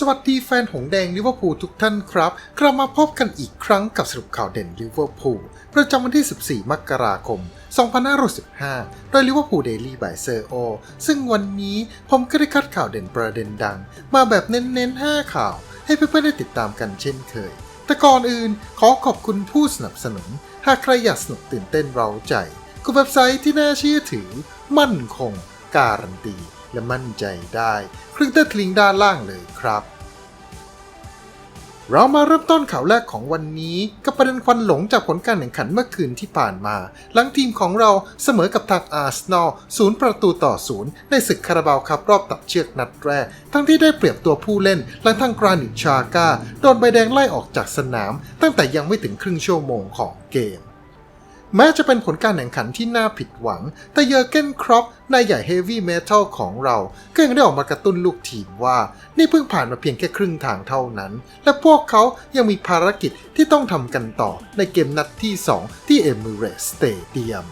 สวัสดีแฟนหงแดงลิเวอร์พูลทุกท่านครับ กลับมาพบกันอีกครั้งกับสรุปข่าวเด่นลิเวอร์พูลประจำวันที่ 14 มกราคม 2515โดยลิเวอร์พูลเดลี่บายเซอร์โอซึ่งวันนี้ผมก็ได้คัดข่าวเด่นประเด็นดัง มาแบบเน้นๆ 5 ข่าว ให้เพื่อนๆได้ติดตามกันเช่นเคย แต่ก่อนอื่นขอขอบคุณผู้สนับสนุน หากใครอยากสนุกตื่นเต้นเร้าใจก็เว็บไซต์ที่น่าเชื่อถือ มั่นคง การันตีและมั่นใจได้ คลิกใต้ลิงก์ด้านล่างเลยครับ เรามาเริ่มต้นข่าวแรกของวันนี้ กับประเด็นควันหลงจากผลการแข่งขันเมื่อคืนที่ผ่านมา หลังทีมของเราเสมอกับทางอาร์เซนอลศูนย์ประตูต่อศูนย์ในศึกคาราบาวครับรอบตัดเชือกนัดแรก ทั้งที่ได้เปรียบตัวผู้เล่น หลังทางกรานิชชาก้าโดนใบแดงไล่ออกจากสนาม ตั้งแต่ยังไม่ถึงครึ่งชั่วโมงของเกม แม้จะเป็นผลการแข่งขันที่น่าผิดหวัง แต่เยอร์เกนครอปนายใหญ่เฮฟวี่เมทัลของเรา ก็ยังได้ออกมากระตุ้นลูกทีมว่า นี่เพิ่งผ่านมาเพียงแค่ครึ่งทางเท่านั้น และพวกเขายังมีภารกิจที่ต้องทำกันต่อในเกมนัดที่ 2 ที่เอมิเรสสเตเดียม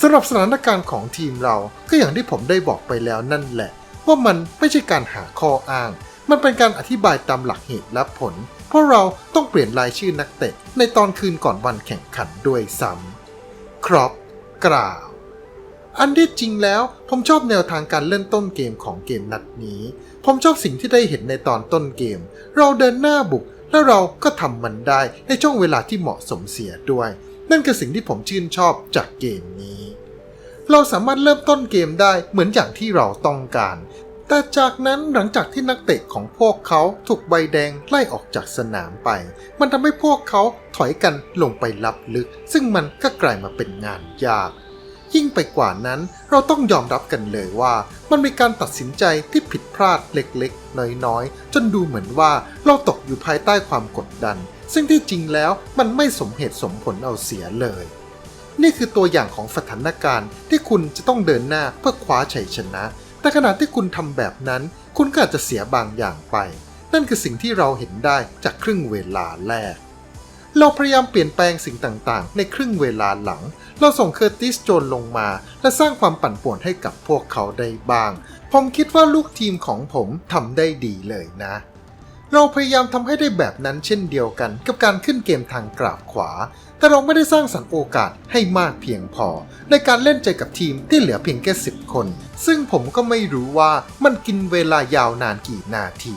สำหรับสถานการณ์ของทีมเราก็อย่างที่ผมได้บอกไปแล้วนั่นแหละ ว่ามันไม่ใช่การหาข้ออ้าง มันเป็นการอธิบายตามหลักเหตุและผล เพราะเราต้องเปลี่ยนรายชื่อนักเตะในตอนคืนก่อนวันแข่งขันด้วยซ้ำ ครอปกล่าว อันที่จริงแล้วผมชอบแนวทางการเล่นต้นเกมของเกมนัดนี้ ผมชอบสิ่งที่ได้เห็นในตอนต้นเกม เราเดินหน้าบุก แล้วเราก็ทำมันได้ในช่วงเวลาที่เหมาะสมเสียด้วย นั่นคือสิ่งที่ผมชื่นชอบจากเกมนี้ เราสามารถเริ่มต้นเกมได้เหมือนอย่างที่เราต้องการ แต่จากนั้นหลังจากที่นักเตะของพวกเขาถูกใบแดงไล่ออกจากสนามไป มันทำให้พวกเขาถอยกันลงไปลับลึก ซึ่งมันก็กลายมาเป็นงานยาก ยิ่งไปกว่านั้นเราต้องยอมรับกันเลยว่า มันมีการตัดสินใจที่ผิดพลาดเล็กๆ น้อยๆ จนดูเหมือนว่าเราตกอยู่ภายใต้ความกดดัน ซึ่งที่จริงแล้วมันไม่สมเหตุสมผลเอาเสียเลย นี่คือตัวอย่างของสถานการณ์ที่คุณจะต้องเดินหน้าเพื่อคว้าชัยชนะ แต่ขณะที่คุณทำแบบนั้น คุณก็อาจจะเสียบางอย่างไป นั่นคือสิ่งที่เราเห็นได้จากครึ่งเวลาแรก เราพยายามเปลี่ยนแปลงสิ่งต่างๆ ในครึ่งเวลาหลัง เราส่งเคอร์ติสโจนลงมา และสร้างความปั่นป่วนให้กับพวกเขาได้บ้าง ผมคิดว่าลูกทีมของผมทำได้ดีเลยนะ เราพยายามทำให้ได้แบบนั้นเช่นเดียวกันกับการขึ้นเกมทางกราบขวา แต่เราไม่ได้สร้างสรรค์โอกาสให้มากเพียงพอ ในการเล่นใจกับทีมที่เหลือเพียงแค่10คน ซึ่งผมก็ไม่รู้ว่ามันกินเวลายาวนานกี่นาที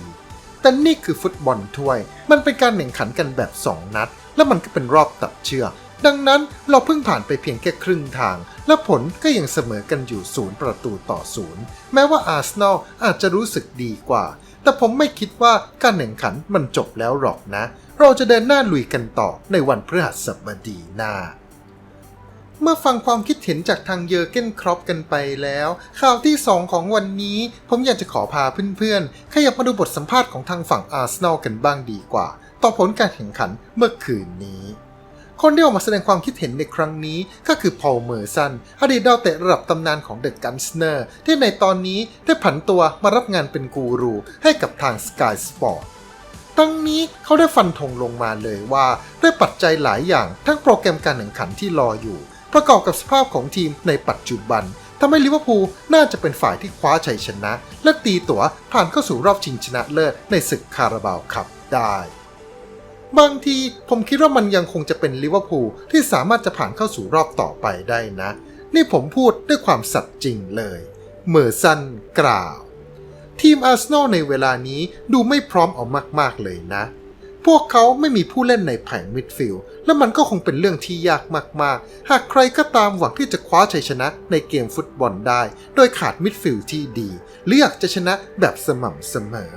แต่นี่คือฟุตบอลถ้วย มันเป็นการแข่งขันกันแบบ 2 นัด และมันก็เป็นรอบตัดเชือก ดังนั้นเราเพิ่งผ่านไปเพียงแค่ครึ่งทาง และผลก็ยังเสมอกันอยู่ศูนย์ประตูต่อศูนย์แม้ว่าอาร์เซนอลอาจจะรู้สึกดีกว่า แต่ผมไม่คิดว่าการแข่งขันมันจบแล้วหรอกนะ เราจะเดินหน้าลุยกันต่อในวันพฤหัสบดีหน้าเมื่อฟังความคิดเห็นจากทางเยอร์เกนครอปกันไปแล้ว ข่าวที่ 2 ของวันนี้ ผมอยากจะขอพาเพื่อนๆ ขยับมาดูบทสัมภาษณ์ของทางฝั่งอาร์เซนอลกันบ้างดีกว่า ต่อผลการแข่งขันเมื่อคืนนี้ คนที่ออกมาแสดงความคิดเห็นในครั้งนี้ก็คือพอลเมอร์สันอดีตดาวเตะระดับตำนานของเดอะกันสเนอร์ที่ในตอนนี้ได้ผันตัวมารับงานเป็นกูรูให้กับทาง Sky Sport ทั้งนี้เขาได้ฟันธงลงมาเลยว่าด้วยปัจจัยหลายอย่างทั้งโปรแกรมการแข่งขันที่รออยู่ ประกอบกับสภาพของทีมในปัจจุบันทำให้ลิเวอร์พูลน่าจะเป็นฝ่ายที่คว้าชัยชนะ และตีตั๋วผ่านเข้าสู่รอบชิงชนะเลิศในศึกคาราบาวคัพได้ บางทีผมคิดว่ามันยังคงจะเป็นลิเวอร์พูลที่สามารถจะผ่านเข้าสู่รอบต่อไปได้นะ นี่ผมพูดด้วยความสัตย์จริงเลยเมอร์สันกล่าว ทีมอาร์เซนอลในเวลานี้ดูไม่พร้อมเอามากๆเลยนะ พวกเขาไม่มีผู้เล่นในแผงมิดฟิลด์และมันก็คงเป็นเรื่องที่ยากมากๆ หากใครก็ตามหวังที่จะคว้าชัยชนะในเกมฟุตบอลได้ โดยขาดมิดฟิลด์ที่ดีหรืออยากจะชนะแบบสม่ำเสมอ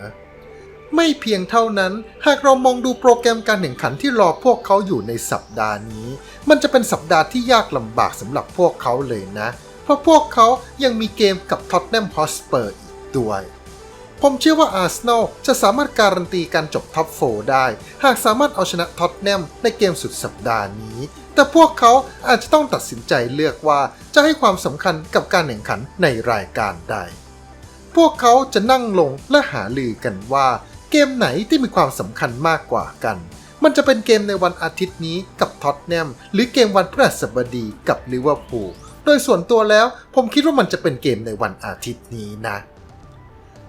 ไม่เพียงเท่านั้น หากเรามองดูโปรแกรมการแข่งขันที่รอพวกเขาอยู่ในสัปดาห์นี้ มันจะเป็นสัปดาห์ที่ยากลำบากสำหรับพวกเขาเลยนะ เพราะพวกเขายังมีเกมกับท็อตแนมฮอสเปอร์อีกด้วย ผมเชื่อว่าอาร์เซนอลจะสามารถการันตีการจบท็อปโฟได้ หากสามารถเอาชนะท็อตแนมในเกมสุดสัปดาห์นี้ แต่พวกเขาอาจจะต้องตัดสินใจเลือกว่าจะให้ความสำคัญกับการแข่งขันในรายการใด พวกเขาจะนั่งลงและหาลือกันว่า เกมไหนที่มีความสำคัญมากกว่ากัน มันจะเป็นเกมในวันอาทิตย์นี้กับท็อตแนมหรือเกมวันพฤหัสบดีกับลิเวอร์พูลโดยส่วนตัวแล้วผมคิดว่ามันจะเป็นเกมในวันอาทิตย์นี้นะ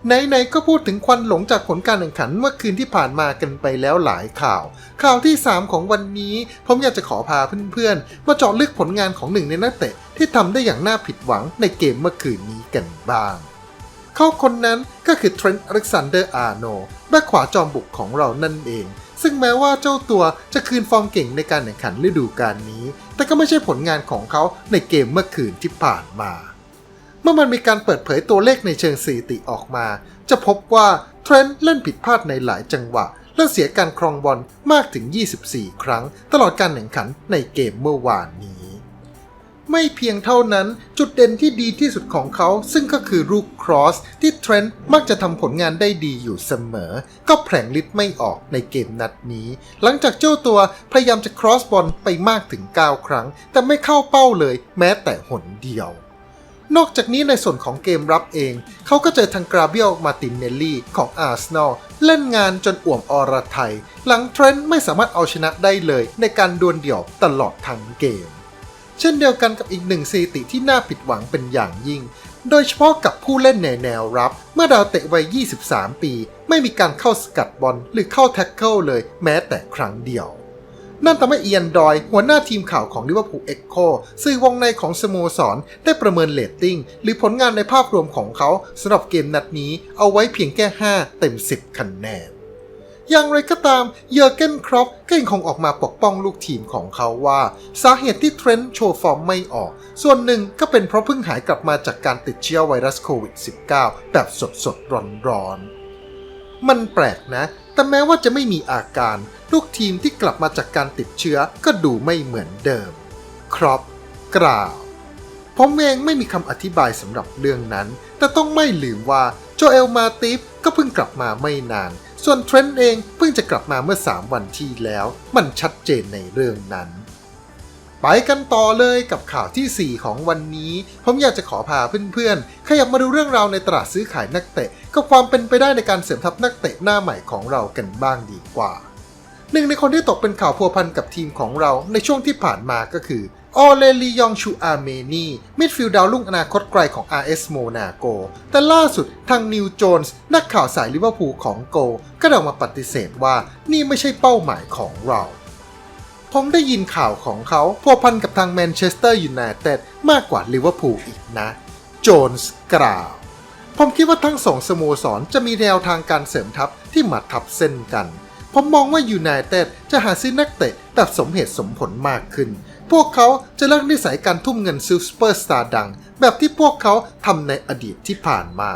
ไหนๆก็พูดถึงควันหลงจากผลการแข่งขันเมื่อคืนที่ผ่านมากันไปแล้วหลายข่าว ข่าวที่ 3 ของวันนี้ ผมอยากจะขอพาเพื่อนๆ มาเจาะลึกผลงานของหนึ่งในนักเตะที่ทำได้อย่างน่าผิดหวังในเกมเมื่อคืนนี้กันบ้าง เขาคนนั้นก็คือเทรนต์อเล็กซานเดอร์อาร์โนแบ็คขวาจอมบุกของเรานั่นเอง ซึ่งแม้ว่าเจ้าตัวจะคืนฟอร์มเก่งในการแข่งขันฤดูกาลนี้ แต่ก็ไม่ใช่ผลงานของเขาในเกมเมื่อคืนที่ผ่านมา เมื่อมันมีการเปิดเผยตัวเลขในเชิงสถิติออกมา จะพบว่าเทรนต์เล่นผิดพลาดในหลายจังหวะและเสียการครองบอลมากถึง 24 ครั้ง ตลอดการแข่งขันในเกมเมื่อวานนี้ ไม่เพียงเท่านั้นจุดเด่นที่ดีที่สุดของเขา ซึ่งก็คือลูกครอส ที่เทรนต์มักจะทำผลงานได้ดีอยู่เสมอ ก็แผลงฤทธิ์ไม่ออกในเกมนัดนี้ หลังจากเจ้าตัวพยายามจะครอสบอลไปมากถึง 9 ครั้ง แต่ไม่เข้าเป้าเลยแม้แต่หนเดียวนอกจากนี้ในส่วนของเกมรับเอง เขาก็เจอทางกราเบียลมาตินเนลลี่ของอาร์เซนอลเล่นงานจนอ่วมอรไทย หลังเทรนต์ไม่สามารถเอาชนะได้เลยในการดวลเดี่ยวตลอดทั้งเกม เช่นเดียวกันกับอีกหนึ่งสถิติที่น่าผิดหวังเป็นอย่างยิ่ง โดยเฉพาะกับผู้เล่นในแนวรับ เมื่อดาวเตะวัย 23 ปี ไม่มีการเข้าสกัดบอลหรือเข้าแท็กเกิลเลยแม้แต่ครั้งเดียว นั่นทำให้เอียนดอย หัวหน้าทีมข่าวของลิเวอร์พูลเอ็กโคสื่อวงในของสโมสร ได้ประเมินเรตติ้ง หรือผลงานในภาพรวมของเขาสำหรับเกมนัดนี้เอาไว้เพียงแค่ 5 เต็ม 10 คะแนน อย่างไรก็ตามเยอร์เกนครอปก็ยังคงออกมาปกป้องลูกทีมของเขาว่า สาเหตุที่เทรนด์โชว์ฟอร์มไม่ออก ส่วนหนึ่งก็เป็นเพราะเพิ่งหายกลับมาจากการติดเชื้อไวรัสโควิด -19 แบบสดสดร้อนร้อนๆ มันแปลกนะ แต่แม้ว่าจะไม่มีอาการ ลูกทีมที่กลับมาจากการติดเชื้อก็ดูไม่เหมือนเดิม ครอปกล่าวผมเองไม่มีคำอธิบายสำหรับเรื่องนั้น แต่ต้องไม่ลืมว่าโจเอลมาติฟก็เพิ่งกลับมาไม่นาน ส่วนเทรนต์เองเพิ่งจะกลับมาเมื่อ 3 วันที่แล้ว มันชัดเจนในเรื่องนั้น ไปกันต่อเลยกับข่าวทีสี่ 4 ของวันนี้ ผมอยากจะขอพาเพื่อนๆ ขยับมาดูเรื่องราวในตลาดซื้อขายนักเตะ กับความเป็นไปได้ในการเสริมทัพนักเตะหน้าใหม่ของเรากันบ้างดีกว่าหนึ่งในคนที่ตกเป็นข่าวพัวพันกับทีมของเราในช่วงที่ผ่านมาก็คือ ออเลลียองชูอาเมนีมิดฟิลด์ดาวรุ่งอนาคตไกลของ RS โมนาโก แต่ล่าสุดทางนิวโจนส์นักข่าวสายลิเวอร์พูลของโก ก็ออกมาปฏิเสธว่านี่ไม่ใช่เป้าหมายของเราผมได้ยินข่าวของเขาพัวพันกับทางแมนเชสเตอร์ยูไนเต็ดมากกว่าลิเวอร์พูลอีกนะ โจนส์กล่าว ผมคิดว่าทั้งสองสโมสรจะมีแนวทางการเสริมทัพที่มาทับเส้นกัน ผมมองว่ายูไนเต็ดจะหาซื้อนักเตะแบบสมเหตุสมผลมากขึ้น พวกเขาจะเลิกนิสัยการทุ่มเงินซื้อซูเปอร์สตาร์ดัง แบบที่พวกเขาทำในอดีตที่ผ่านมา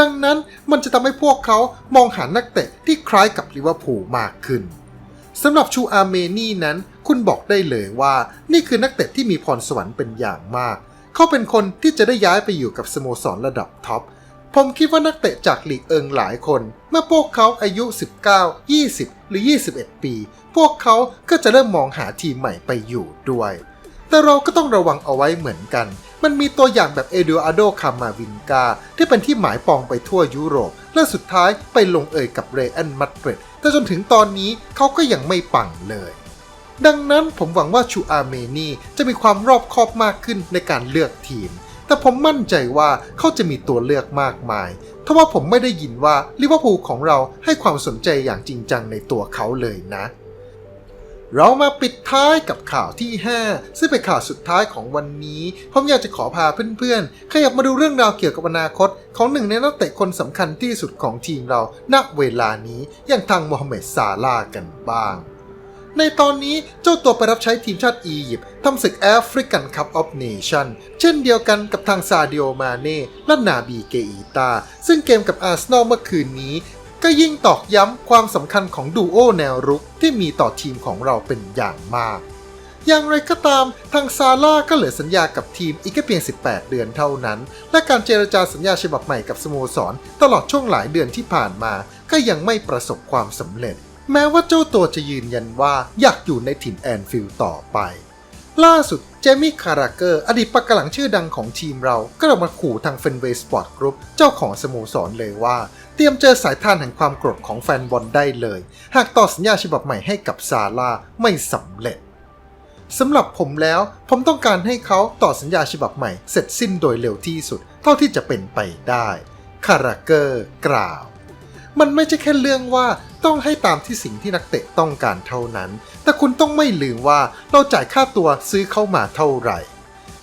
ดังนั้นมันจะทำให้พวกเขามองหานักเตะที่คล้ายกับลิเวอร์พูลมากขึ้นสำหรับชูอาร์เมนี่นั้น คุณบอกได้เลยว่า นี่คือนักเตะที่มีพรสวรรค์เป็นอย่างมาก เขาเป็นคนที่จะได้ย้ายไปอยู่กับสโมสรระดับท็อป ผมคิดว่านักเตะจากหลีกเอิงหลายคน เมื่อพวกเขาอายุ 19 20 หรือ 21 ปี พวกเขาก็จะเริ่มมองหาทีมใหม่ไปอยู่ด้วย แต่เราก็ต้องระวังเอาไว้เหมือนกัน มันมีตัวอย่างแบบเอเดโอาโดคามาวินกาที่เป็นที่หมายปองไปทั่วยุโรป และสุดท้ายไปลงเอยกับเรอันมัดริดแต่จนถึงตอนนี้เขาก็ยังไม่ปังเลยดังนั้นผมหวังว่าชูอาร์เมนีจะมีความรอบคอบมากขึ้นในการเลือกทีม แต่ผมมั่นใจว่าเขาจะมีตัวเลือกมากมายทว่าผมไม่ได้ยินว่าลิเวอร์พูลของเราให้ความสนใจอย่างจริงจังในตัวเขาเลยนะ เรามาปิดท้ายกับข่าวที่ 5 ซึ่งเป็นข่าวสุดท้ายของวันนี้ ผมอยากจะขอพาเพื่อนๆ ขยับมาดูเรื่องราวเกี่ยวกับอนาคต ของหนึ่งในนักเตะคนสำคัญที่สุดของทีมเราณเวลานี้อย่างทางโมฮัมเหม็ดซาลากันบ้าง ในตอนนี้เจ้าตัวไปรับใช้ทีมชาติอียิปต์ทำศึกแอฟริกันคัพออฟเนชั่นเช่นเดียวกันกับทางซาดิโอมาเน่และนาบีเกอีตา ซึ่งเกมกับอาร์เซนอลเมื่อคืนนี้ ก็ยิ่งตอกย้ำความสำคัญของดูโอแนวรุกที่มีต่อทีมของเราเป็นอย่างมากอย่างไรก็ตามทางซาร่าก็เหลือสัญญากับทีมอีกแค่เพียง 18 เดือนเท่านั้น และการเจรจาสัญญาฉบับใหม่กับสโมสร ตลอดช่วงหลายเดือนที่ผ่านมา ก็ยังไม่ประสบความสำเร็จ แม้ว่าเจ้าตัวจะยืนยันว่าอยากอยู่ในถิ่นแอนฟิลด์ต่อไป ล่าสุดเจมี่คาราเกอร์ อดีตปากกหลังชื่อดังของทีมเรา ก็ออกมาขู่ทางเฟนเวย์สปอร์ตกรุ๊ปเจ้าของสโมสรเลยว่า เตรียมเจอสายทานแห่งความโกรธของแฟนบอลได้เลย หากต่อสัญญาฉบับใหม่ให้กับซาร่าไม่สำเร็จสำหรับผมแล้ว ผมต้องการให้เขาต่อสัญญาฉบับใหม่เสร็จสิ้นโดยเร็วที่สุด เท่าที่จะเป็นไปได้ คาราเกอร์กล่าว มันไม่ใช่แค่เรื่องว่าต้องให้ตามที่สิ่งที่นักเตะต้องการเท่านั้น แต่คุณต้องไม่ลืมว่าเราจ่ายค่าตัวซื้อเข้ามาเท่าไหร่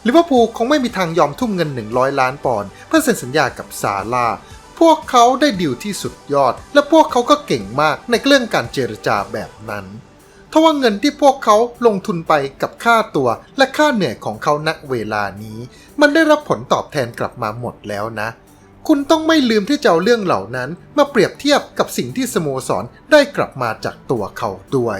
ลิเวอร์พูลคงไม่มีทางยอมทุ่มเงิน 100 ล้านปอนด์เพื่อเซ็นสัญญากับซาลาพวกเขาได้ดิวที่สุดยอด และพวกเขาก็เก่งมากในเรื่องการเจรจาแบบนั้นทว่าเงินที่พวกเขาลงทุนไปกับค่าตัวและค่าเหนื่อยของเขาณเวลานี้ มันได้รับผลตอบแทนกลับมาหมดแล้วนะ คุณต้องไม่ลืมที่จะเอาเรื่องเหล่านั้น มาเปรียบเทียบกับสิ่งที่สโมสรได้กลับมาจากตัวเขาด้วย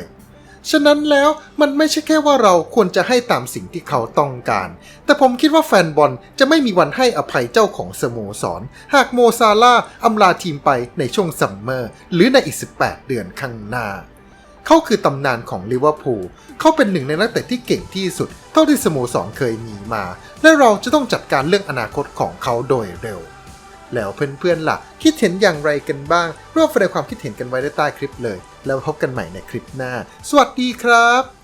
ฉะนั้นแล้วมันไม่ใช่แค่ว่าเราควรจะให้ตามสิ่งที่เขาต้องการ แต่ผมคิดว่าแฟนบอลจะไม่มีวันให้อภัยเจ้าของสโมสร หากโมซาลาอำลาทีมไปในช่วงซัมเมอร์ หรือในอีก 18 เดือนข้างหน้าเขาคือตำนานของลิเวอร์พูล เขาเป็นหนึ่งในนักเตะที่เก่งที่สุด เท่าที่สโมสรเคยมีมา และเราจะต้องจัดการเรื่องอนาคตของเขาโดยเร็ว แล้วเพื่อนๆล่ะ คิดเห็นอย่างไรกันบ้าง ร่วมแสดงความคิดเห็นกันไว้ได้ใต้คลิปเลย แล้วพบกันใหม่ในคลิปหน้า สวัสดีครับ